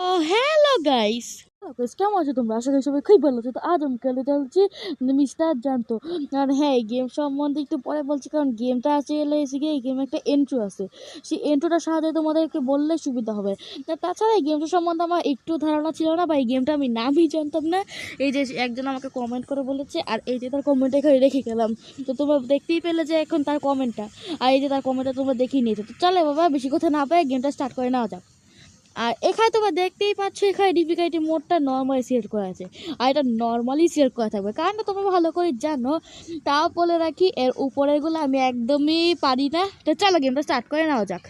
ও, hello guys. কেমন আছো তোমরা? আশা করি সবাই খুব ভালো আছো। তো আজ আমি খেলে চলছি মিস্টার জানতো। আর হ্যাঁ এই গেম সম্বন্ধে একটু পরে বলছি, কারণ গেমটা আছে, এলে এসে গিয়ে এই গেমে একটা এন্ট্রো আছে। সেই এন্ট্রোটার সাহায্যে তোমাদেরকে বললে সুবিধা হবে। তাছাড়া এই গেমটা সম্বন্ধে আমার একটু ধারণা ছিল না, বা এই গেমটা আমি নামই জানতাম না। এই যে একজন আমাকে কমেন্ট করে বলেছে, আর এই যে তার কমেন্ট এখানে রেখে গেলাম। তো তোমরা দেখতেই পেলে যে এখন তার কমেন্টটা আর এই যে তার কমেন্টটা তোমরা দেখিয়ে নিয়েছো। তো চলে বাবা বেশি কথা না পায় গেমটা স্টার্ট করে নেওয়া যাক। আর এখানে তোমরা দেখতেই পাচ্ছ, এখানে ডিফিকাল্টি মোডটা নর্মালি সিলেক্ট করা আছে। আর এটা নর্মালি সিলেক্ট করা থাকবে। কারণ তোমরা ভালো করে জানো, তাও বলে রাখি, এর উপরেরগুলো আমি একদমই পারি না। তো চলো গেমটা স্টার্ট করে নেওয়া যাক।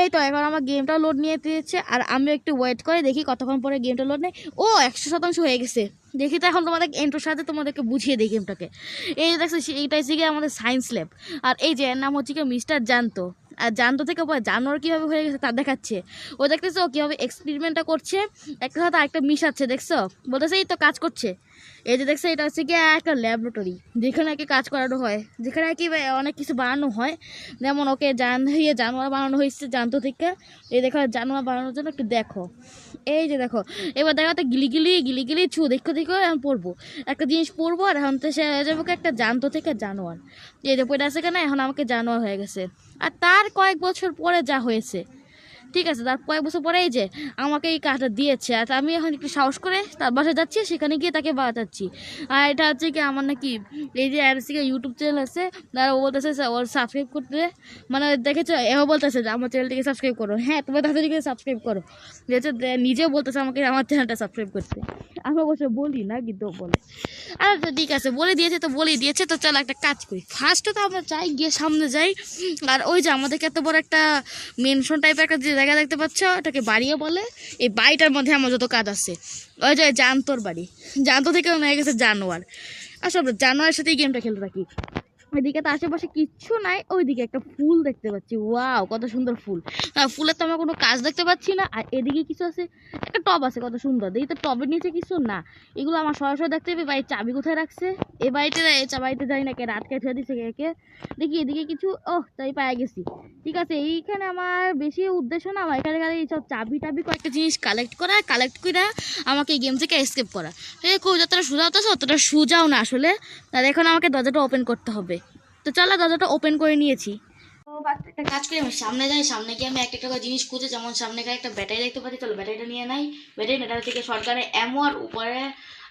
এই তো এখন আমার গেমটাও লোড নিয়ে দিয়েছে, আর আমি একটু ওয়েট করে দেখি কতক্ষণ পরে গেমটা লোড নেই ও, একশো শতাংশ হয়ে গেছে। দেখি তো এখন তোমাদের এন্টোর সাথে তোমাদেরকে বুঝিয়ে দিই গেমটাকে এই দেখছ এইটাই গিয়ে আমাদের সায়েন্স ল্যাব আর এই যে এর নাম হচ্ছে কি মিস্টার জানতো। আর জানতো থেকে জানোয়ার কীভাবে হয়ে গেছে তা দেখাচ্ছে। ও দেখতেছো ও কীভাবে এক্সপেরিমেন্টটা করছে, একটা সাথে আরেকটা মিশাচ্ছে, দেখছ? বলতেছে, এই তো কাজ করছে। এই যে দেখছ, এটা হচ্ছে গিয়ে একটা ল্যাবরেটরি যেখানে আর কি কাজ করানো হয়। যেখানে কি অনেক কিছু বানানো হয়। যেমন ওকে জান ইয়ে জানোয়ার বানানো হয়েছে জানতো থেকে। এই দেখো, জানোয়ার বানানোর জন্য একটু দেখো। এই যে দেখো, এবার দেখো তো গিলিগিলি গিলিগিলি গিলি গিলি, ছু, দেখো দেখো এখন পড়ব। একটা জিনিস পড়ব, আর এখন তো সে হয়ে যাব একটা জানতো থেকে জানোয়ার। এই যে পড়ে আছে কেন, এখন আমাকে জানোয়ার হয়ে গেছে। আর তার কয়েক বছর পরে যা হয়েছে ঠিক আছে তার কয়েক বছর পরে এই যে আমাকে এই কাজটা দিয়েছে। আর আমি এখন একটু সাহস করে তার বাসায় যাচ্ছি সেখানে গিয়ে তাকে বাঁচাচ্ছি। আর এটা হচ্ছে কি আমার নাকি এই যে থেকে ইউটিউব চ্যানেল আছে তারা ও বলতেছে ওর সাবস্ক্রাইব করতে মানে দেখেছ এও বলতেছে যে আমার চ্যানেলটিকে সাবস্ক্রাইব করো। হ্যাঁ তোমার তাদেরকে সাবস্ক্রাইব করো। যেহেতু নিজেও বলতেছে আমাকে আমার চ্যানেলটা সাবস্ক্রাইব করতে। আমি অবশ্য বলি না কিন্তু বলে। আচ্ছা ঠিক আছে বলে দিয়েছে তো বলেই দিয়েছে তো চলো একটা কাজ করি। ফার্স্টে তো আমরা চাই গিয়ে সামনে যাই। আর ওই যে আমাদেরকে এত বড় একটা মেনশন টাইপের একটা যে জায়গা দেখতে পাচ্ছ? এটাকে বাড়িও বলে। এই বাড়িটার মধ্যে আমার যত কাজ আছে। ওই যে জানতোর বাড়ি। জানতো থেকে হয়ে গেছে জানোয়ার। আসলে জানোয়ারের সাথেই গেমটা খেলতে থাকি। এদিকে তো আশেপাশে কিচ্ছু নাই, ওইদিকে একটা ফুল দেখতে পাচ্ছি। ওয়াও, কত সুন্দর ফুল। ফুলের তো আমরা কোনো কাজ দেখতে পাচ্ছি না। আর এদিকে কিছু আছে, একটা টব আছে কত সুন্দর। দেখি তো টবের নিচে কিছু? না, এগুলো আমার সরাসরি দেখতে হবে বাড়ির চাবি কোথায় রাখছে? এ বাড়িতে এই চা- বাড়িতে যাই না কে, রাত কে ছেড়ে দিচ্ছে কে দেখি এদিকে কিছু, ওহ, তাই পায়ে গেছি। ঠিক আছে, এইখানে আমার বেশি উদ্দেশ্য না, আমার এখানে খালি সব চাবি টাবি কয়েকটা জিনিস কালেক্ট করা কালেক্ট করে আমাকে এই গেম থেকে এসকেপ করা। এই খুব যতটা সোজা হতেছে অতটা সোজাও না আসলে। তাহলে এখন আমাকে দরজাটা ওপেন করতে হবে। তো চলো দরজাটা ওপেন করে নিয়েছি। একটা কাজ করি, আমি সামনে যাই, সামনে গিয়ে আমি একটা একটা জিনিস খুঁজে, যেমন সামনে একটা ব্যাটারি দেখতে পাচ্ছি চলো ব্যাটারিটা নিয়ে নাই। ব্যাটারি ব্যাটারি থেকে সরকারে এমও আর উপরে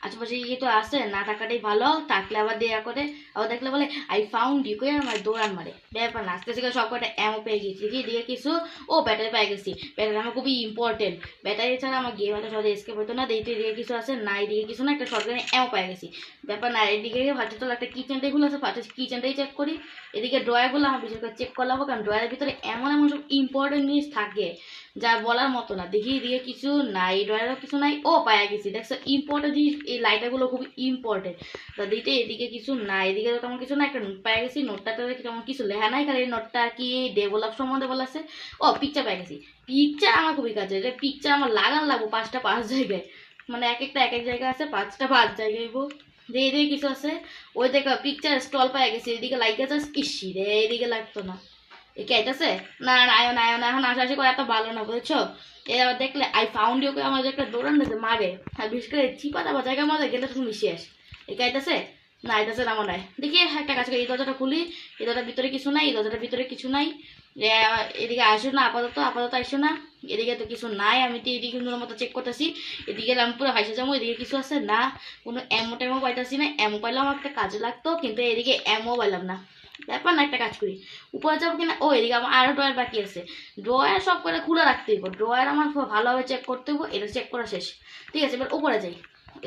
আশেপাশে ইয়ে তো আছে না থাকাটাই ভালো। থাকলে আবার দেয়া করে। আবার দেখলে বলে আই ফাউন্ড ইউ করে আমার দৌড়ান মারে। ব্যাপার না, আস্তে করে সব কটা এমও পেয়ে গেছি কি দিয়ে কিছু, ও ব্যাটারি পেয়ে গেছি। ব্যাটারি আমার খুবই ইম্পর্টেন্ট ব্যাটারি ছাড়া আমার গেম হয়তো সহজে এসকেপ হতো না। দেখতে এদিকে কিছু আছে না এদিকে কিছু না, একটা সরকারি এমও পেয়ে গেছি। ব্যাপার না, এদিকে ভাবছি চলো, একটা কিচেন টেবিল আছে ভাবছি কিচেনটাই চেক করি। এদিকে ড্রয়ারগুলো আমার বিশেষ করে চেক করলাম কারণ ড্রয়ারের ভিতরে এমন এমন সব ইম্পর্টেন্ট জিনিস থাকে। যা বলার মতো না। দেখি এদিকে কিছু নাই ড্রয়ারও কিছু নাই। ও, পায়া গেছি। দেখছ ইম্পর্টেন্ট জিনিস, এই লাইটারগুলো খুব ইম্পর্টেন্ট তা দিতে এদিকে কিছু নাই, এদিকে তো তেমন কিছু না একটা নোট পায়া গেছি নোটটা নোটটাতে তেমন কিছু লেখা নাই। এই নোটটা কি ডেভেলপ সম্বন্ধে বলা আছে। ও পিকচার পাই গেছি। পিকচার আমার খুবই কাছে। এটা পিকচার আমার লাগান লাগবো পাঁচটা পাঁচ জায়গায়। মানে এক একটা এক এক জায়গা আছে, পাঁচটা পাঁচ জায়গায় হইবো যে এদিকে কিছু আছে। ওই দেখো পিকচার স্টল পাই গেছে। এদিকে লাইক আছে, ইসি রে, এদিকে লাগতো না। এ কে আইতাছে? না না, আয়ো না আয়ো না, এখন আশাআশি করে এত ভালো না, বুঝছ? এ আবার দেখলে, আই ফাউন্ড ইউ আমাদের একটা দৌড়ান দিতে মারে আর বিশেষ করে চিপা দাবা জায়গার মধ্যে গেলে তুমি মিশে আস এ আইতাছে? না আইতাছে না মনে হয়। দেখি, একটা কাজ করি, এই দরজাটা খুলি, এই দরজার ভিতরে কিছু নাই, এই দরজাটার ভিতরে কিছু নাই। এদিকে আসো না, আপাতত আপাতত আসো না। এদিকে তো কিছু নাই, আমি তো এদিকে সুন্দর মতো চেক করতেছি। এদিকে আমি পুরো হাইসে যাব, এদিকে কিছু আছে? না, কোনো এমো টেমো পাইতাছি না। এমো পাইলাম আমার একটা কাজে লাগতো, কিন্তু এদিকে এমও পাইলাম না। ব্যাপার না, একটা কাজ করি। উপরে যাব কিনা? ও, এদিকে আমার আরও ড্রয়ার বাকি আছে। ড্রয়ার সব করে খুলে রাখতে হইব ড্রয়ার আমার খুব ভালোভাবে চেক করতে হইব এটা চেক করা শেষ। ঠিক আছে, এবার উপরে যাই।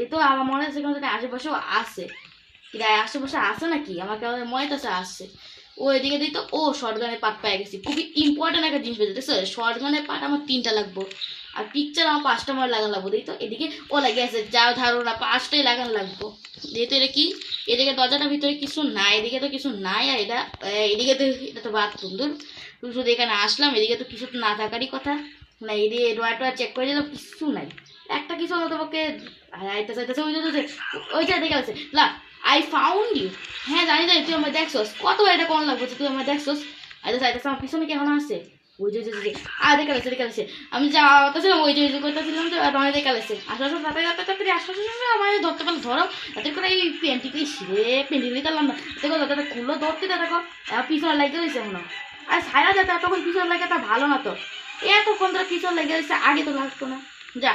এই তো আমার মনে হচ্ছে কোনো আশেপাশেও আছে। আশেপাশে আছে নাকি? আমাকে মনে তো আসছে। ও এদিকে দিই তো ও শর্ট গানের পাট পেয়ে গেছি। খুবই ইম্পর্টেন্ট একটা জিনিস পেয়েছে দেখছ শর্ট গানের পাট আমার তিনটা লাগবো। আর পিকচার আমার পাঁচটা আমার লাগানো লাগবো দিই তো এদিকে ও লাগে আছে, যাও ধারো না, পাঁচটাই লাগান লাগবো। যেহেতু এটা কি? এদিকে দরজাটার ভিতরে কিছু নাই, এদিকে তো কিছু নাই, আর এটা এদিকে তো এটা তো বাথরুম দূর শুধু এখানে আসলাম, এদিকে তো কিছু তো না থাকারই কথা। না এদিকে ড্রয়ার টয়ার চেক করে দিলাম, কিছু নাই। একটা কিছু আমার তোমাকে আইতেছে আইতেছে ওই যে, ওই যে- দেখে আছে লা আই ফাউন্ড ইউ হ্যাঁ জানি জানি তুই আমার দেখছোস। কতবার এটা কোন লাগবে তুই আমার দেখছোস? আইতেছে আইতেছে আমার পিছনে কেমন আছে? ওই যে ওই যে, ওই যে আ দেখা গেছে দেখা গেছে আমি যা ওই যে ওই যে করতেছিলাম যে তোমার দেখা গেছে আসো আসো তাড়াতাড়ি তাড়াতাড়ি আসো আসো আসো আমার ধরতে পারলে ধরো। তাদের করে এই প্যান্টিকে রে প্যান্টি নিতে পারলাম না দেখো দাদা খুললো ধরতে দাদা দেখো। পিছনে লাগে রয়েছে এখনও। আর ছায়া যেতে তখন পিছনে লাগে তা ভালো না তো। এতক্ষণ ধরে পিছনে লেগে রয়েছে আগে তো লাগতো না। যা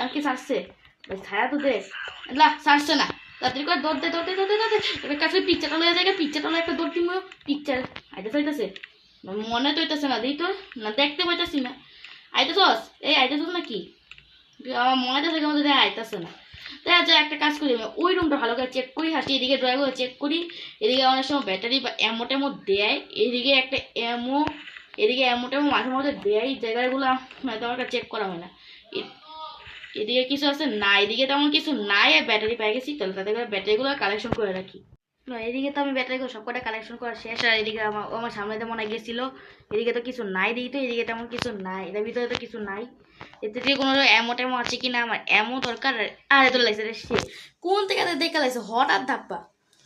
আর কি ছাড়ছে? ছায়া তো দে। লা ছাড়ছে না। তাড়াতাড়ি করে দৌড়তে দৌড়তে দৌড়তে দৌড়তে এবার কাছে পিকচারটা লয়ে যায় পিকচারটা লয়ে একটা দৌড় কিনবো। পিকচার আইতে চাইতেছে। মনে তো হইতেছে না, দিই তো। না, দেখতে পাইতেছি না। আইতেছস? এই আইতেছস নাকি? আমার মনে তো থেকে মধ্যে আইতেছে না। তাই আচ্ছা একটা কাজ করি ওই রুমটা ভালো করে চেক করি হাসি এদিকে ড্রয়ার চেক করি। এদিকে অনেক সময় ব্যাটারি বা অ্যামো ট্যামো দেয়। এদিকে একটা অ্যামো এদিকে অ্যামো ট্যামো মাঝে মাঝে দেয়। এই জায়গাগুলো হয়তো আমার চেক করা হয় না। এদিকে কিছু আছে না এদিকে তেমন কিছু নাই আর ব্যাটারি পেয়ে গেছি। তাহলে তাদের করে ব্যাটারিগুলো কালেকশন করে রাখি। না এদিকে তো আমি ব্যাটারিগুলো সব কটা কালেকশন করা শেষ আর এদিকে আমার আমার সামনে তো মনে গেছিল এদিকে তো কিছু নাই দিই তো এদিকে তেমন কিছু নাই এটার ভিতরে তো কিছু নাই। এতে দিয়ে কোনো অ্যামো ট্যামো আছে কি না আমার অ্যামো দরকার আর এত লাগছে রে সে কোন থেকে দেখা লাগছে? হঠাৎ ধাপ্পা।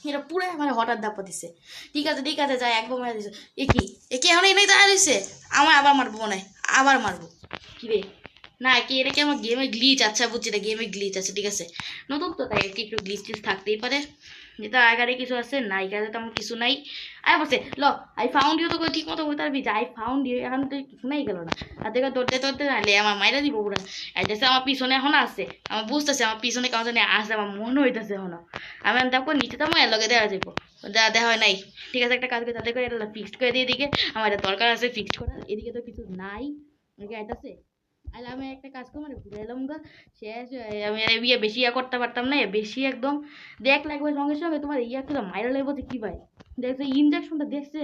এটা পুরো মানে হঠাৎ ধাপ্পা দিছে। ঠিক আছে ঠিক আছে যাই একবার মেরে দিছে। এ কি? এ কি এখন এনেই দাঁড়া দিছে আমার আবার মারবো মনে হয় আবার মারবো। কি রে? না কি এটা কি আমার গেমে গ্লিচ আচ্ছা বুঝছি এটা গেমে গ্লিচ আছে, ঠিক আছে। নতুন তো, তাই একটু গ্লিচ টিচ থাকতেই পারে। যেটা আগারে কিছু আছে? নাই কাজে তেমন কিছু নাই। আয় বসে, ল আই ফাউন্ড ইউ তো ঠিক মতো বলতে পারবি যে আই ফাউন্ড ইউ এখন তো কিছু নাই গেল না। আর দেখো, দৌড়তে দৌড়তে নাহলে আমার মাইরা দিব পুরো। আইতেছে আমার পিছনে এখন আছে। আমার বুঝতেছে, আমার পিছনে কেমন জানি আসে আমার মনে হইতেছে এখন। আমি দেখো, নিচে তো আমার লগে দেওয়া যাব যা, দেওয়া হয় নাই। ঠিক আছে, একটা কাজ করে তাদের করে, এটা ফিক্সড করে দিয়ে এদিকে। আমার এটা দরকার আছে ফিক্সড করার। এদিকে তো কিছু নাই। এদিকে আইতাছে? আর আমি একটা কাজ করব মানে ঘুরে এলাম গা। শেষ আমি ইয়ে বেশি ইয়া করতে পারতাম না বেশি একদম। দেখ লাগবে সঙ্গে সঙ্গে তোমার ইয়া করে মাইরা লাগবে যে কি ভাই? দেখছে ইঞ্জেকশনটা দেখছে।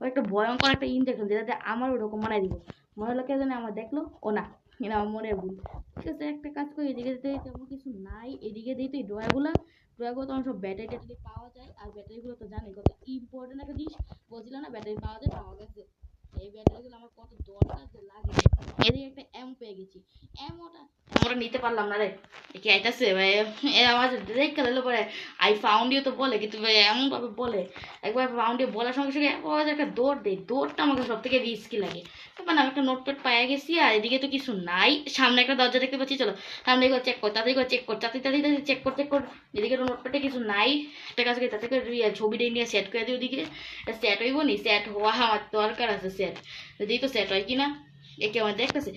ও একটা ভয়ঙ্কর একটা ইঞ্জেকশন যেটাতে আমার ওরকম বানাই দিব। মনে হলো কে জানে আমার দেখল? ও না এটা আমার মনে ভুল। ঠিক আছে, একটা কাজ করি, এদিকে দিতে তেমন কিছু নাই। এদিকে দিই তো এই ড্রয়ারগুলো। ড্রয়ারগুলো তখন সব ব্যাটারি ট্যাটারি পাওয়া যায়। আর ব্যাটারিগুলো তো জানি কত ইম্পর্টেন্ট একটা জিনিস। বলছিলাম না ব্যাটারি পাওয়া যায়, পাওয়া গেছে। এই ব্যাটারিগুলো আমার কত দরকার যে লাগে। এদিকে একটা এম পেয়ে গেছি। এমওটা এমওটা নিতে পারলাম না রে। কি আইতাছে? ভাই এ আমার দেখে দিল পরে আই ফাউন্ড ইউ তো বলে, কিন্তু ভাই এমন ভাবে বলে। একবার ফাউন্ড ইউ বলার সঙ্গে সঙ্গে যে একটা দৌড় দেয় দৌড়টা আমাকে সব থেকে রিস্কি লাগে মানে আমি একটা নোটপ্যাড পাইয়া গেছি, আর এদিকে তো কিছু নাই। সামনে একটা দরজা দেখতে পাচ্ছি, চলো। সামনে করে চেক কর, তাড়াতাড়ি করে চেক কর, তাড়াতাড়ি তাড়াতাড়ি চেক কর চেক কর। এদিকে তো নোটপ্যাডে কিছু নাই। একটা কাজ করি তাতে করে ছবিটা নিয়ে সেট করে দিই ওদিকে। সেট হইব নি? সেট হওয়া আমার দরকার আছে সেট যদি হয় কিনা একে আমার দেখতেছে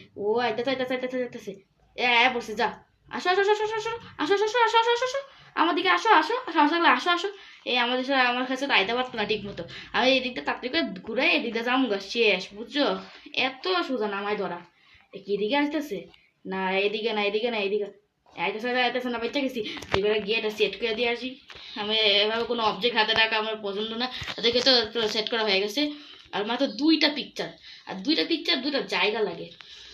এ বসে আমার দিকে আসো আসো আসো আসো এই আমাদের সাথে আমার কাছে আইতে পারতো না ঠিক মতো আমি তাড়াতাড়ি করে ঘুরে এই দিকটা যাব গা শেষ বুঝছ এত সোজা ধরা এদিকে আসতেছে না এদিকে না এদিকে না এদিকে আইতেছে আইতেছে না বাচ্চা গেছি এবারে গিয়ে সেট করে দিয়ে আসি আমি এভাবে কোনো অবজেক্ট হাতে রাখা আমার পছন্দ না তাদেরকে তো সেট করা হয়ে গেছে আর মাত্র দুইটা পিকচার আর দুইটা পিকচার দুইটা জায়গা লাগে।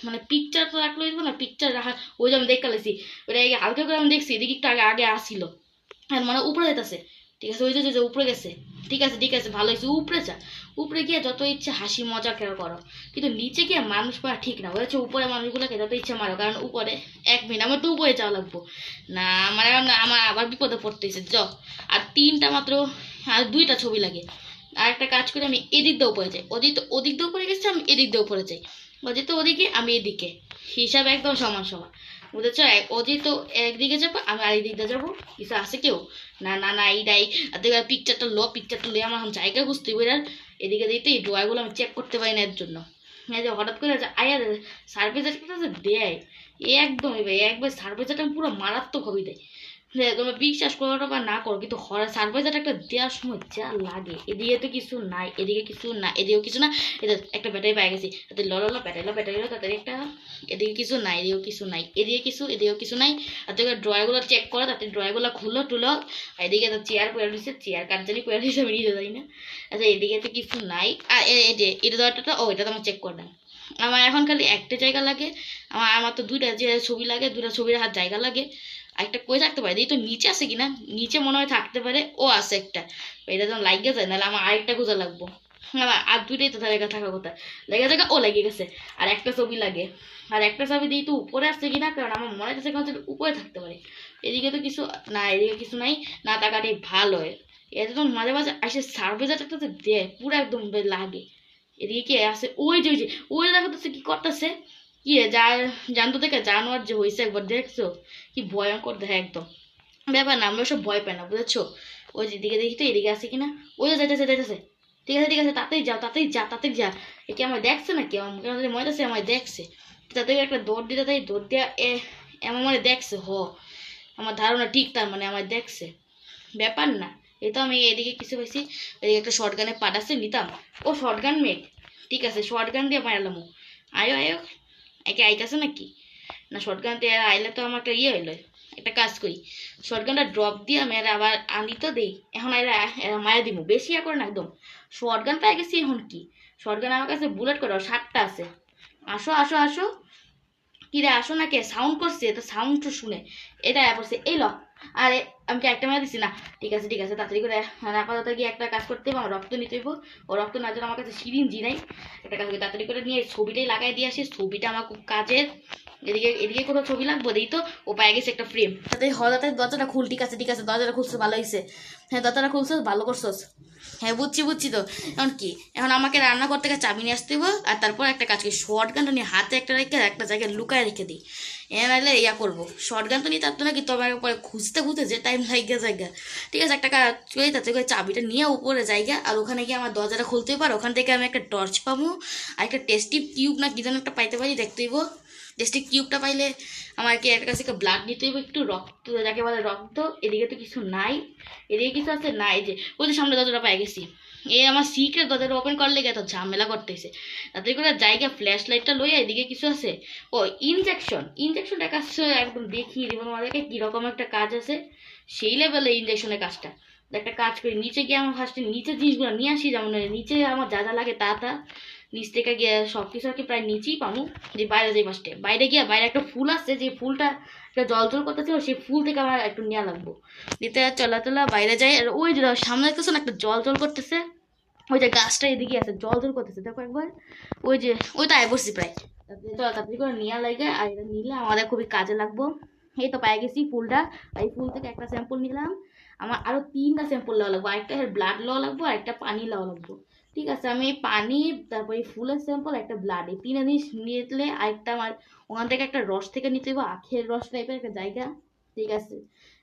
মানে পিকচার তো রাখলে হইব না পিকচার রাখা, ওই যে আমি দেখতে লাগছি ওইটা এই হালকা করে আমি দেখছি এদিকে একটু আগে আগে আসছিল। আর মানে উপরে যেতেছে ঠিক আছে, ওই যে যে যে উপরে গেছে। ঠিক আছে ঠিক আছে, ভালো হয়েছে, উপরে যা। উপরে গিয়ে যত ইচ্ছে হাসি, মজা কেন করো। কিন্তু নিচে গিয়ে মানুষ মারা ঠিক না। হয়েছে উপরে মানুষগুলোকে যত ইচ্ছে মারো, কারণ উপরে এক মিনিট, আমার তো উপরে যাওয়া লাগবো। না, আমার আমার আবার বিপদে পড়তেছে জ আর তিনটা মাত্র, আর দুইটা ছবি লাগে। আর একটা কাজ করি, আমি এদিক দিয়ে উপরে যাই। ওদিক ওদিক দিয়ে উপরে গেছে, আমি এদিক দিয়ে উপরে যাই। অজিত ওদিকে, আমি এদিকে। হিসাব একদম সমান সমান। বুঝেছ? অজিত একদিকে যাব, আমি আর দিক দিয়ে যাব। কিছু আছে কেউ? না না না এইটাই দেখো পিকচারটা লো পিকচারটা লো, আমার এখন জায়গা বুঝতে পারি আর এদিকে দিতে এই ড্রয়ারগুলো আমি চেক করতে পারি না এর জন্য। হ্যাঁ যে হঠাৎ করে আয়া সার্ভিস দেয়। এ একদম ভাই, একবার সার্ভিসটা পুরো মারাত্মক হবে দেয়। হ্যাঁ, তুমি বিশ্বাস করো বা না করো কিন্তু হরার সার্ভাইজার একটা দেওয়ার সময় যা লাগে। এদিকে তো কিছু নাই এদিকে কিছু না এদিকেও কিছু না এটা একটা ব্যাটারি পাই গেছি। তাতে ল ল ব্যাটারি ল তাদের একটা এদিকে কিছু নাই এদিকেও কিছু নাই এদিকে কিছু এদিকেও কিছু নাই। আর তোকে ড্রয়ারগুলো চেক করো তাতে ড্রয়ারগুলো খুলো টুলো আর এদিকে তো চেয়ার করে দিচ্ছে চেয়ার করে দিচ্ছে আমি নিতে যাই না। আচ্ছা এদিকে তো কিছু নাই। আর এটা দরটা ও এটা তো আমার চেক করে দেন। আমার এখন খালি একটা জায়গা লাগে। আমার আমার তো দুইটা যে ছবি লাগে দুটা ছবির হাত জায়গা লাগে। আরেকটা কই থাকতে পারে? এই তো নিচে আছে কিনা? নিচে মনে হয় থাকতে পারে। ও আছে একটা। এটা যখন লাগিয়ে যায় নাহলে আমার আরেকটা খোঁজা লাগবো। আমার আর দুইটাই তো জায়গা থাকা কথা। লেগে জায়গা ও লেগে গেছে। আর একটা ছবি লাগে। আর একটা ছবি দিয়ে তো উপরে আসছে কিনা, কারণ আমার মনে হচ্ছে যেন উপরে থাকতে পারে। এদিকে তো কিছু, না, এদিকে কিছু নাই। না তাকাটাই ভালো। হয় এতে তো মাঝে মাঝে আসে সার্ভিস একটা তো দেয়। পুরো একদম লাগে। এদিকে কে আছে? ওই যে ওই যে, ওই দেখো কি করতেছে? কি যা জানতো থেকে জানোয়ার যে হয়েছে একবার দেখছ? কি ভয়ঙ্কর দেখে একদম। ব্যাপার না, আমরা সব ভয় পাই না, বুঝেছ? ওই যে দিকে দেখি তো, এদিকে আছে কিনা? ওই যে যাইতেছে যাইতেছে। ঠিক আছে ঠিক আছে, তাতেই যাও, তাতেই যা তাতেই যা। এ কি আমার দেখছে না কি আমাকে আমাদের মনে আছে, আমায় দেখছে। তাতে একটা দৌড় দিতে তাই দৌড় দিয়া, এ, এমন মানে দেখছে, হ। আমার ধারণা ঠিক তার মানে আমায় দেখছে। ব্যাপার না, এই তো আমি এদিকে কিছু পাইছি। এদিকে একটা শর্ট গানে পাঠাচ্ছে নিতাম। ও শর্ট গান মেঘ ঠিক আছে শর্ট গান দিয়ে মারলাম আয়ো আয়ো। একে আইতাছে নাকি? না শর্ট গান দিয়ে আইলে তো আমার ইয়ে হইল। একটা কাজ করি। শর্টগানটা ড্রপ দিয়ে আমি এরা আবার আনি তো দেই। এখন এরা এরা মায়া দিমু। বেশি ইয়া করে না একদম। শর্ট গান পেয়ে গেছি এখন কি? শর্ট গান আমার কাছে বুলেট করে সাতটা আছে। আসো আসো আসো। কিরে, আসো না কে সাউন্ড করছে, তো সাউন্ড তো শুনে। এটা পড়ছে এই ল। আরে আমি কি একটা মেয়ে দিছি? না। ঠিক আছে ঠিক আছে, তাড়াতাড়ি করে মানে আপাতত গিয়ে একটা কাজ করতে হবে, আমার রক্ত নিতে হইব। ও রক্ত না জন্য আমার কাছে সিরিঞ্জি নাই। একটা কাজ করি, তাড়াতাড়ি করে নিয়ে ছবিটাই লাগাই দিয়ে আসি। ছবিটা আমার খুব কাজের। এদিকে এদিকে কোনো ছবি লাগবো? দেই তো, ও পায়ে গেছে একটা ফ্রেম তাতে হঠাৎ দরজাটা খুল, ঠিক আছে ঠিক আছে, দরজাটা খুলছে, ভালো হয়েছে হ্যাঁ দরজাটা খুলছো, ভালো করছোস। হ্যাঁ বুঝছি বুঝছি তো। এখন কি? এখন আমাকে রান্না করতে গিয়ে চাবি নিয়ে আসতে হইব, আর তারপর একটা কাজ করি শর্ট গানটা নিয়ে হাতে একটা রেখে, একটা জায়গায় লুকায় রেখে দিই। এ নাহলে ইয়া করব। শর্ট গান তো নিয়ে তার তো নাকি তবে পরে খুঁজতে খুঁজতে যে টাইম লাগে জায়গা। ঠিক আছে, একটা করি, তাতে করে চাবিটা নিয়ে উপরে জায়গা, আর ওখানে গিয়ে আমার দরজাটা খুলতে পারো। ওখান থেকে আমি একটা টর্চ পাবো, আর একটা টেস্টিভ টিউব না কি যেন একটা পাইতে পারি, দেখতে হইব। টেস্টিভ টিউবটা পাইলে আমাকে একটা কাছে ব্লাড নিতে হইব, একটু রক্ত, যাকে বলে রক্ত, এদিকে তো কিছু নাই, এদিকে কিছু আছে, নাই যে, ওই যে সামনে দরজাটা পাই গেছি। এই আমার সিক্রেট গদের ওপেন করলে গিয়ে তো ঝামেলা করতেছে। তাতে করে জায়গা ফ্ল্যাশ লাইটটা লইয়া এদিকে কিছু আছে? ও ইনজেকশন ইনজেকশনটা কাজ একদম দেখিয়ে দিব আমাদেরকে কীরকম একটা কাজ আছে। সেই লেভেলে ইনজেকশনের কাজটা। একটা কাজ করি, নিচে গিয়ে আমার ফার্স্টে নিচে জিনিসগুলো নিয়ে আসি, যেমন নিচে আমার যা যা লাগে তা তা। নিচ থেকে গিয়ে সব কিছু আর কি প্রায় নিচেই পাবো, যে বাইরে যাই ফার্স্টে বাইরে গিয়ে বাইরে একটা ফুল আসছে, যে ফুলটা জল জল করতেছিল সেই ফুল থেকে আমার একটু নেওয়া লাগবো। নিতে চলা বাইরে যাই, আর ওই যে সামনে দেখতেছো না একটা জল জল করতেছে? ওই যে গাছটা এদিকে আছে, জল জল করতেছে, দেখো একবার। ওই যে ওইটা আয় বসছি প্রায়। তাড়াতাড়ি করে নেওয়া লাগে, আর এটা নিলে আমাদের খুবই কাজে লাগবো। এই তো পাই গেছি ফুলটা এই ফুল থেকে একটা স্যাম্পল নিলাম। আমার আরও তিনটা স্যাম্পল নেওয়া লাগবো, আরেকটা ব্লাড নেওয়া লাগবো আর একটা পানি নেওয়া লাগবো। ঠিক আছে আমি পানি তারপরে ফুলের স্যাম্পল একটা ব্লাড এই তিনটা জিনিস নিলে আরেকটা আমার ওখান থেকে একটা রস থেকে নিতে হবে আখের রস টাইপের একটা জায়গা ঠিক আছে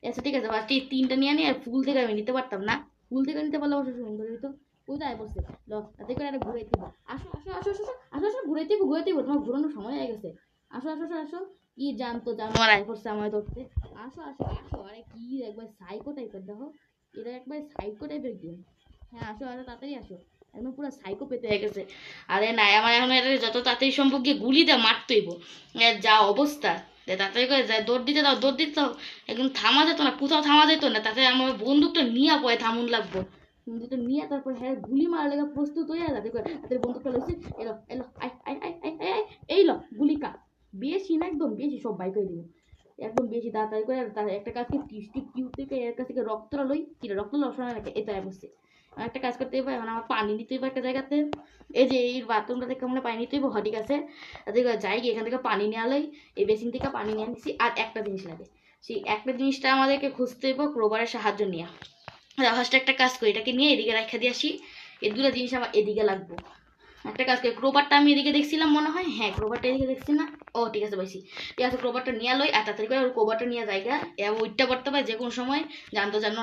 আচ্ছা ঠিক আছে ফার্স্টে এই তিনটা নিয়ে নিই আর ফুল থেকে আমি নিতে পারতাম না ফুল থেকে নিতে পারলে অবশ্য সুন্দর হইতো কোথায় বসে ল তাতে করে একটা ঘুরে দিব আসো আসো আসো আসো আসো আসো ঘুরে দিব ঘুরে দিব তোমার ঘুরানোর সময় হয়ে গেছে আসো আসো আসো আসো কি জানতো জানো আর আয় করছে আমায় ধরতে আসো আসো আসো আরে কি একবার সাইকো টাইপের দেখো এটা একবার সাইকো টাইপের গেম হ্যাঁ আসো আসো তাড়াতাড়ি আসো একদম পুরো সাইকো পেতে হয়ে গেছে। আরে না, আমার এখন যত তাড়াতাড়ি সম্ভব গিয়ে গুলি দিয়ে মারতেইব যা অবস্থা। তাড়াতাড়ি করে যায় দৌড় দিতে দাও, দৌড় দিতে দাও। একদম থামা যেত না, কোথাও থামা যেত না, তাতে আমার বন্দুকটা নিয়ে পরে থামুন লাগবো। বন্দুকটা নিয়ে তারপর হ্যাঁ গুলি মারা লেগে প্রস্তুত হয়ে যাবে তাদের লইছি, এলো এলো আই আই এই লো গুলিকা বেশি না, একদম বেশি, সব বাইক হয়ে দিব। একদম বেশি, তাড়াতাড়ি করে একটা টিস্টিক কিউ থেকে, এর কাছ থেকে রক্তটা লই, কি রক্ত লসনা রাখে এটা বসছে একটা কাজ করতে হবে এখন আমার পানি নিতে হবে একটা জায়গাতে। এই যে এই বাথরুমটা থেকে আমরা পানি নিতে হবে হ ঠিক আছে যাই গিয়ে এখান থেকে পানি নেওয়া লই, এই বেসিন থেকে পানি নিয়ে নিচ্ছি আর একটা জিনিস লাগে, সেই একটা জিনিসটা আমাদেরকে খুঁজতে হবে ক্রোবারের সাহায্য নিয়ে। ফার্স্টে একটা কাজ করি, এটাকে নিয়ে এদিকে রাখা দিয়ে আসি। এই দুটো জিনিস আমার এদিকে লাগবো। একটা কাজ করি ক্রোবারটা আমি এদিকে দেখছিলাম মনে হয়? হ্যাঁ ক্রোবারটা এদিকে দেখছি না। ও, ঠিক আছে পাইছি ঠিক আছে ক্রোবারটা নিয়ে লই, আর তাড়াতাড়ি করে ওর ক্রোবারটা নিয়ে যাইগা এবং ওইটা করতে পারে যে কোনো সময়, জানতো জানো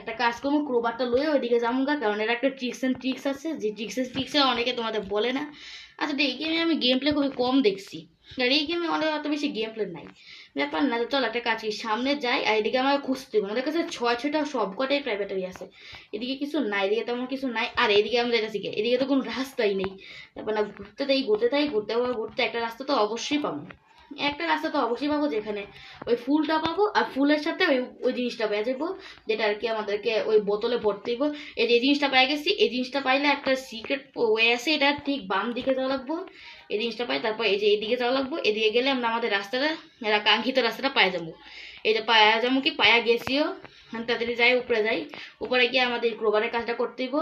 একটা কাজ করব ক্রোবারটা লয়ে ওইদিকে যামুগা, কারণ এর একটা ট্রিক্স অ্যান্ড ট্রিক্স আছে, যে ট্রিক্স অ্যান্ড ট্রিক্সে অনেকে তোমাদের বলে না। আচ্ছা এই গেমে আমি গেম প্লে খুবই কম দেখছি, আর এই গেমে অনেক অত বেশি গেম প্লে নাই। ব্যাপার না, চল একটা কাজ করি। সামনে যাই, আর এদিকে আমাকে খুঁজতে হবে। আমাদের কাছে ছয়, ছয়টা সব কটাই প্রাইভেটারি আছে। এদিকে কিছু নাই, এদিকে তেমন কিছু নাই। আর এদিকে আমরা যেটা শিখে এদিকে তো কোনো রাস্তাই নেই। তারপর না, ঘুরতে তাই ঘুরতে তাই ঘুরতে ঘুরতে একটা রাস্তা তো অবশ্যই পাবো। একটা রাস্তা তো অবশ্যই পাবো যেখানে ওই ফুলটা পাবো, আর ফুলের সাথে ওই ওই জিনিসটা পেয়ে যাব, যেটা আর কি আমাদেরকে ওই বোতলে ভরতে দিব এই যে জিনিসটা পেয়ে গেছি, এই জিনিসটা পাইলে একটা সিক্রেট ওয়ে আছে, এটা ঠিক বাম দিকে যাওয়া লাগবো। এই জিনিসটা পাই, তারপর এই যে এইদিকে যাওয়া লাগবো, এদিকে গেলে আমরা আমাদের রাস্তাটা কাঙ্ক্ষিত রাস্তাটা পায়ে যাব। এই যে পায়া যাব কি, পায়া গেছিও, তাড়াতাড়ি যাই, উপরে যাই। উপরে গিয়ে আমাদের ক্রোবারের কাজটা করতে দিব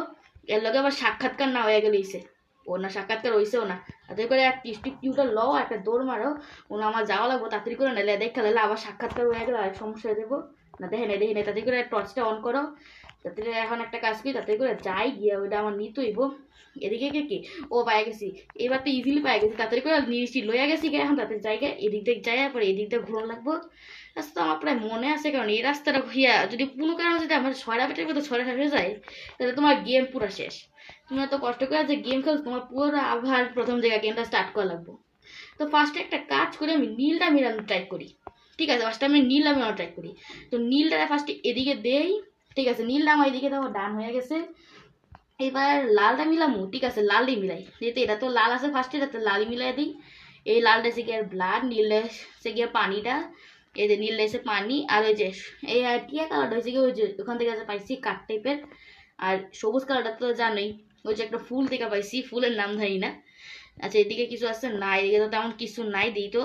এর লগে আবার সাক্ষাৎকার না হয়ে গেলে ইসে ও না, সাক্ষাৎকার হয়েছেও না। তাতে করে এক টিস্টিক কিউটা ল একটা দৌড় মারো। ওনা আমার যাওয়া লাগবো, তাড়াতাড়ি করে নাহলে দেখা লাইলে আবার সাক্ষাৎকার হয়ে গেলে আরেক সমস্যা হয়ে যাব। না দেখে নেই দেখে নেই তাড়াতাড়ি করে টর্চটা অন করো। তাতে এখন একটা কাজ করি, তাতে করে যাই গিয়া ওইটা আমার নিতে হইব। এদিকে কে কি? ও পায়ে গেছি। এবার তো ইজিলি পায়ে গেছি তাড়াতাড়ি করে নিয়েছি লইয়া গেছি গে এখন তাতে জায়গায় এদিক থেকে যাই পরে এদিক দিয়ে ঘুরন লাগবো। রাস্তা আমার প্রায় মনে আছে, কারণ এই রাস্তাটা ঘুরিয়া যদি কোনো কারণে যদি আমার ছয়টা পেটের মতো ছয়টা শেষ হয়ে যায়, তাহলে তোমার গেম পুরো শেষ। তুমি এত কষ্ট করে যে গেম খেলো তোমার পুরো আবার প্রথম জায়গায় গেমটা স্টার্ট করা লাগবো। তো ফার্স্টে একটা কাজ করে, আমি নীলটা মেলানো ট্রাই করি। ঠিক আছে ফার্স্টে আমি নীলটা মেলানো ট্রাই করি। তো নীলটা ফার্স্টে এদিকে দেই ঠিক আছে নীলটা আমার এদিকে দেওয়া ডান হয়ে গেছে। এবার লালটা মিলামু ঠিক আছে লালই মিলাই। যেহেতু এটা তো লাল আছে ফার্স্টে এটা তো লালই মিলাই দিই এই লালটা এসে গিয়ে ব্লাড নীলটা এসে গিয়ে পানিটা। এই যে নীলটা এসে পানি আর ওই যে, এই আর টিয়া কালারটা হয়েছে ওই যে ওখান থেকে পাইছি কাঠ টাইপের আর সবুজ কালারটা তো জানোই, ওই যে একটা ফুল থেকে পাইছি, ফুলের নাম জানি না। আচ্ছা এদিকে কিছু আছে? না এদিকে তো তেমন কিছু নাই দিই তো।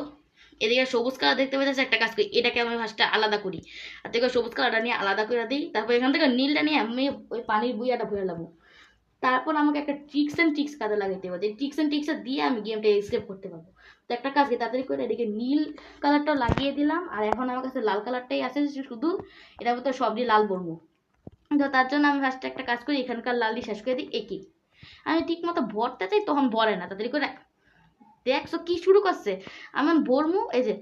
এদিকে সবুজ কালার দেখতে পাচ্ছি একটা কাজ করি, এটাকে আমি ফার্স্টে আলাদা করি। আর থেকে সবুজ কালারটা নিয়ে আলাদা করে দিই, তারপর এখান থেকে নীলটা নিয়ে আমি ওই পানির বুইয়াটা ভরে লাবো তারপর আমাকে একটা ট্রিক্স অ্যান্ড ট্রিক্স কাজে লাগাইতে হবে ট্রিক্স অ্যান্ড ট্রিক্সটা দিয়ে আমি গেমটা এসকেপ করতে পারব। তো একটা কাজ তাড়াতাড়ি করে এদিকে নীল কালারটা লাগিয়ে দিলাম, আর এখন আমার কাছে লাল কালারটাই আছে শুধু এটা মধ্যে সব দিয়ে লাল করব তো তার জন্য আমি ফার্স্টে একটা কাজ করি, এখানকার লালই শেষ করে দিই একই আমি ঠিক মতো ভরতে চাই, তখন ভরে না, তাড়াতাড়ি করে দেখছ কি শুরু করছে। আমি ভরমু এই যে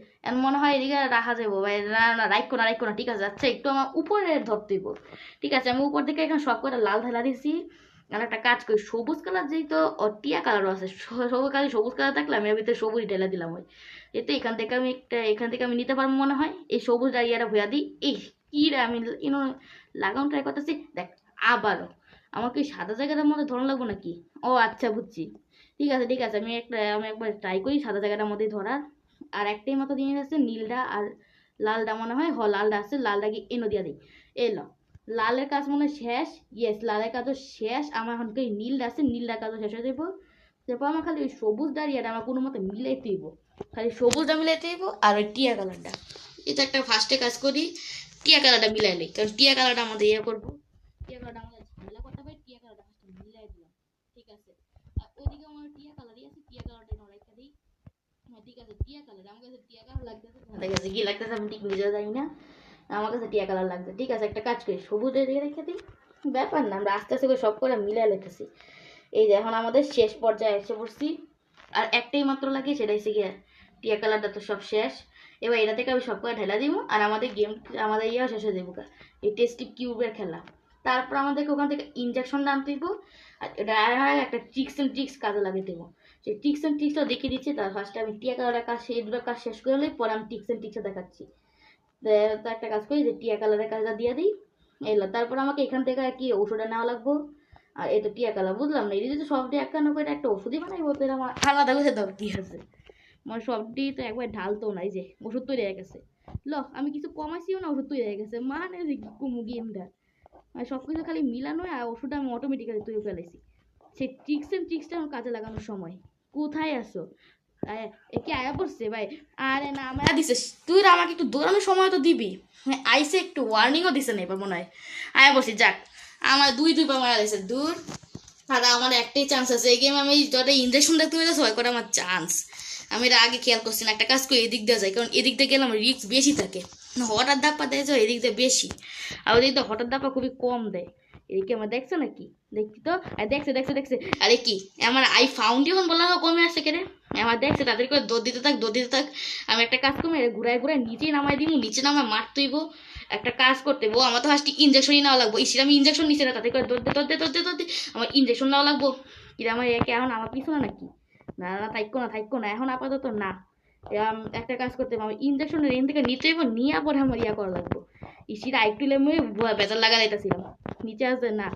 মনে হয় এদিকে রাখা যাব ভাই, না না রাইখো না রাইখো না, ঠিক আছে আচ্ছা একটু আমার উপরে ধরতেই ঠিক আছে, আমি উপর থেকে এখানে সব করে লাল ঢালা দিছি আর একটা কাজ করি, সবুজ কালার যেই তো টিয়া কালারও আছে সবুজ কালার সবুজ কালার থাকলে আমি এর ভিতরে সবুজ ঢেলা দিলাম ওই এতে এখান থেকে আমি একটা, এখান থেকে আমি নিতে পারব মনে হয়, এই সবুজ ডাইয়াটা ভুয়া দিই, এই, কি রে, আমি ইনো লাগানো ট্রাই করতেছি, দেখ, আবারও, আমাকে সাদা জায়গাটার মধ্যে ধরন লাগবো নাকি? ও আচ্ছা বুঝছি। ঠিক আছে ঠিক আছে, আমি একটা, আমি একবার ট্রাই করি, সাদা জায়গাটার মধ্যে ধরার। আর একটাই মতো জিনিস আছে, নীলটা আর লালটা মনে হয়, হ, লালটা আছে লালটাকে এনো দিয়া দিই এলো লালের কাজ মনে শেষ? ইয়েস লালের কাজও শেষ, আমার এখন নীলটা আছে, নীলটার কাজও শেষ হয়ে যাব তারপর আমার খালি ওই সবুজ দাঁড়িয়েটা আমার কোনো মতো মিলাইতে হইব খালি সবুজটা মিলাইতে হইব আর ওই টিয়া কালারটা। এটা একটা ফার্স্টে কাজ করি, টিয়া কালারটা মিলাই নিই কারণ টিয়া কালারটা আমাদের ইয়ে করব। টিয়া কালারটা আমাদের ঝামেলা করতে হবে টিয়া কালারটা ফার্স্টে মিলাই দিলাম ঠিক আছে আর ওইদিকে আমার টিয়া কালারই আছে টিয়া কালারটা এনে রাখতে দিই হ্যাঁ ঠিক আছে টিয়া কালার আমার কাছে টিয়া কালার লাগতেছে লাগতেছে আমি ঠিক জানি না আমার কাছে টিয়া কালার ঠিক আছে একটা কাজ দিয়ে রেখে দিই ব্যাপার না আমরা আস্তে আস্তে করে সব করে লেখেছি এই যে এখন আমাদের শেষ পর্যায়ে এসে পড়ছি আর একটাই মাত্র লাগে সেটা এসে গিয়ে টিয়া কালারটা তো সব শেষ এবার এটা থেকে আমি সব করে ঢেলা দিব আর আমাদের গেম আমাদের ইয়েও শেষ হয়ে যাব এই টেস্টি কিউবের খেলা তারপর আমাদেরকে ওখান থেকে ইনজেকশনটা আনতে দিব আর এটা একটা ট্রিক্স অ্যান্ড ট্রিক্স কাজে লাগিয়ে দেবো সেই ট্রিক্স অ্যান্ড ট্রিক্সটা দেখিয়ে দিচ্ছি, তার ফার্স্টে আমি টিয়া কালারের কাজ সেই দুটো কাজ শেষ করে পরে আমি ট্রিক্স অ্যান্ড ট্রিক্সটা দেখাচ্ছি। তো- একটা কাজ করি যে টিয়া কালারের কাজটা দিয়ে দিই। এলো তারপর আমাকে এখান থেকে আর কি ওষুধটা নেওয়া লাগবো। আর এই তো টিয়া কালার, বুঝলাম না, এই যদি সব দিয়ে একান্ন করে একটা ওষুধই বানাইবো তো আমার আলাদা করে দাও, কি আছে মানে সবটি তো একবার ঢালতো না এই যে, ওষুধ তৈরি হয়ে গেছে। ল, আমি কিছু কমাইছিও না, ওষুধ তৈরি হয়ে গেছে। মানে কুমু গেমটা মানে সব কিছু খালি মিলানো আর ওষুধটা আমি অটোমেটিক্যালি তৈরি ফেলেছি। সেই ট্রিক্স অ্যান্ড ট্রিক্সটা আমার কাজে লাগানোর সময়। কোথায় এ কি আয়া পড়ছে ভাই? আরে না আমার দিছে। তুই আমাকে একটু দৌড়ানোর সময় তো দিবি। হ্যাঁ আইসে একটু ওয়ার্নিংও দিছে না এবার মনে হয়। আয়া পড়ছি, যাক। আমার দুই দুই দুইবার মারা দিছে দূর। আর আমার একটাই চান্স আছে। এই গেম আমি যত ইঞ্জেকশন দেখতে পেরেছি হয় করে আমার চান্স আমি এর আগে খেয়াল করছি না, একটা কাজ করে, এদিক দিয়ে যাই। কারণ এদিক দিয়ে গেলে আমার রিস্ক বেশি থাকে। হঠাৎ ধাপ্পা দেয় যে এদিক দিয়ে বেশি। আর ওদিক দিয়ে হঠাৎ ধাপ্পা খুবই কম দেয়। এদিকে আমার দেখছ নাকি? দেখছি তো? আর দেখছে দেখছে দেখছে। আরে কি? আমার আই ফাউন্ড যখন বলা হয়, কমে আসছে কেরে? আমার দেখছে, তাদের করে দৌড় দিতে থাক দৌড় দিতে থাক। আমি একটা কাজ এর ঘুরায় ঘুরায় নিচে নামাই দিব, নিচে নামায় মারতেইব একটা কাজ করতে বো, আমার তো ফার্স্ট ইঞ্জেকশনই নেওয়া লাগবো। ইসির আমি ইঞ্জেকশন নিচে না তাতে করে দৌড়তে দৌড়তে দৌড়তে দৌড়তে আমার ইঞ্জেকশন নেওয়া লাগবো। কিন্তু আমার একে এখন আমার পিছনে নাকি? না না থাইকো না থাইকো না, এখন আপাতত না। একটা কাজ করতে হবে আমার ইঞ্জেকশনের এখান থেকে নিতে নিয়ে পরে আমার ইয়া করা লাগবো। ইসির আরেকটু লেমে বেতার লাগা যাইতেছিলাম। নিচে আসবে, না।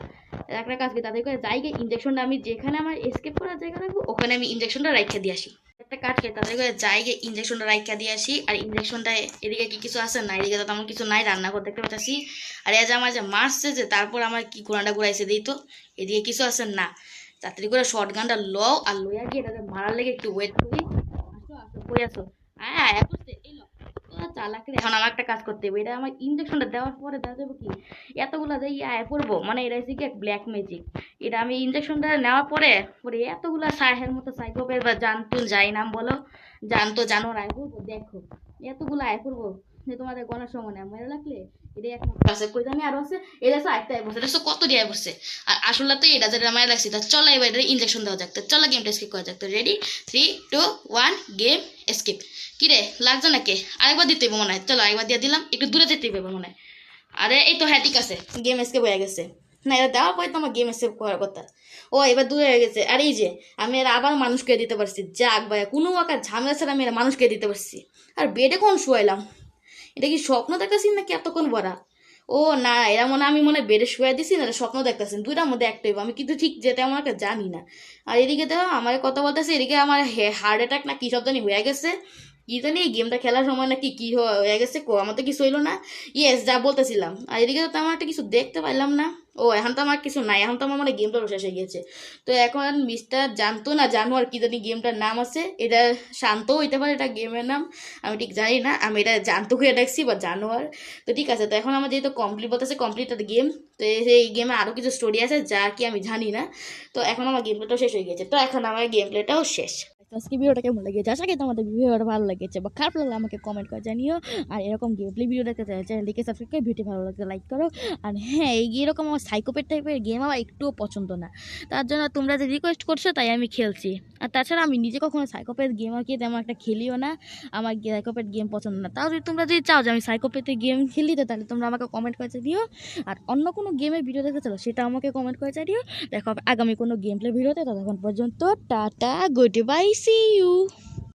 একটা কাজ করি, তাদের করে যাই গিয়ে ইঞ্জেকশনটা আমি যেখানে আমার এসকেপ করার জায়গা রাখব, ওখানে আমি ইঞ্জেকশনটা রাইখা দিয়ে আসি। একটা কাজ করি, তাদের করে যাই গিয়ে ইঞ্জেকশনটা রাইখা দিয়ে আসি, আর ইঞ্জেকশনটা এদিকে কি কিছু আছে? না, এদিকে তো তেমন কিছু নাই, রান্না করতে দেখতে পাচ্ছি। আর এই যে আমার যে মারছে যে, তারপর আমার কি ঘোড়াটা ঘুরাইছে দিই তো? এদিকে কিছু আছে? না। তাড়াতাড়ি করে শর্ট গানটা লও, আর লইয়া গিয়ে তাদের মারার লেগে একটু ওয়েট করি। আসো আসো, কই আসো হ্যাঁ লো চালাক এখন আমার একটা কাজ করতে হবে এটা আমার ইঞ্জেকশনটা দেওয়ার পরে দেওয়া যাবে কি? এতগুলা যে আয় পড়ব মানে এটা হচ্ছে কি এক ব্ল্যাক ম্যাজিক এটা আমি ইঞ্জেকশনটা নেওয়ার পরে পরে এতগুলা সাহের মতো সাইকোপের বা জানতুন যাই নাম বলো, জানতো জানো রায় বলব দেখো, এতগুলো আয় করব যে তোমাদের গণার সময় নেই মেরে লাগলে এটা আছে আটটা বসে, এটা কত দিয়ে বসে। আর আসলে তো এটা যেটা মায়ের লাগছে তা চলো এবার ইঞ্জেকশন দেওয়া যাক, তো চলো গেমটা স্কিপ তো ready three two one game skip কি রে, লাগছে নাকি? আরেকবার দিতে মনে হয়। চলো আরেকবার দিয়ে দিলাম, একটু দূরে যেতে হইব মনে হয়। আরে, এই তো হ্যাঁ ঠিক আছে। গেম স্কেপ হয়ে গেছে। না এটা দেওয়ার পরে তো আমার গেম স্কেপ করার কথা। ও, এবার দূরে হয়ে গেছে। আর এই যে, আমি এরা আবার মানুষকে দিতে পারছি। যাক ভাই, কোনো আকার ঝামেলা ছাড়া আমি এরা মানুষকে দিতে পারছি। আর বেডে কোন শুয়াইলাম? এটা কি স্বপ্ন দেখতেছি নাকি এতক্ষণ বড়া ও না, এরা মনে আমি মনে বেডে শুয়ে দিছি, না স্বপ্ন দেখতেছেন। দুইটার মধ্যে একটাই আমি কিন্তু ঠিক যেতে আমার জানি না। আর এদিকে তো আমার কথা বলতেছে, এদিকে আমার হার্ট অ্যাটাক না কী সব জানি হয়ে গেছে। কি জানি, এই গেমটা খেলার সময় নাকি কী হয়ে গেছে আমার তো কিছু হইল না। ইয়েস যা বলতেছিলাম। আর এদিকে তো আমার একটা কিছু দেখতে পাইলাম না। ও, এখন তো আমার কিছু নাই, এখন তো আমার মানে গেমটা শেষ হয়ে গেছে তো এখন মিস্টার জানতো না জানো আর কি জানি গেমটার নাম আছে, এটা শান্ত হইতে পারে, এটা গেমের নাম, আমি ঠিক জানি না, আমি এটা জানতো হয়ে ডাকছি বা জানোয়ার তো ঠিক আছে, তো এখন আমার যেহেতু কমপ্লিট বলতেছে কমপ্লিট গেম তো এই- গেমে আরও কিছু স্টোরি আছে, যা কি আমি জানি না। তো এখন আমার গেম শেষ হয়ে গেছে তো এখন আমার গেম প্লেটাও শেষ। তো আজকে ভিডিওটা কেমন লেগেছে? আশা করি তোমাদের ভিডিওটা ভালো লেগেছে, বা খারাপ লাগলে আমাকে কমেন্ট করে জানিও। আর এরকম গেম প্লে ভিডিও দেখতে চাই চ্যানেলটিকে সাবস্ক্রাইব করে ভিডিও ভালো লাগলে লাইক করো। আর হ্যাঁ এই এরকম আমার সাইকোপেট টাইপের গেম আমার একটুও পছন্দ না। তার জন্য তোমরা যে রিকোয়েস্ট করছ, তাই আমি খেলছি। আর তাছাড়া আমি নিজে কখনো সাইকোপেট গেম আর কি তেমন একটা খেলিও না। আমার সাইকোপেট গেম পছন্দ না। তাও যদি তোমরা যদি চাও যে আমি সাইকোপেতে গেম খেলি, তো তাহলে তোমরা আমাকে কমেন্ট করে দিও আর অন্য কোনো গেমের ভিডিও দেখতে চাও সেটা আমাকে কমেন্ট করে দিও দেখো আগামী কোনো গেম প্লে ভিডিওতে ততক্ষণ পর্যন্ত tata good bye see you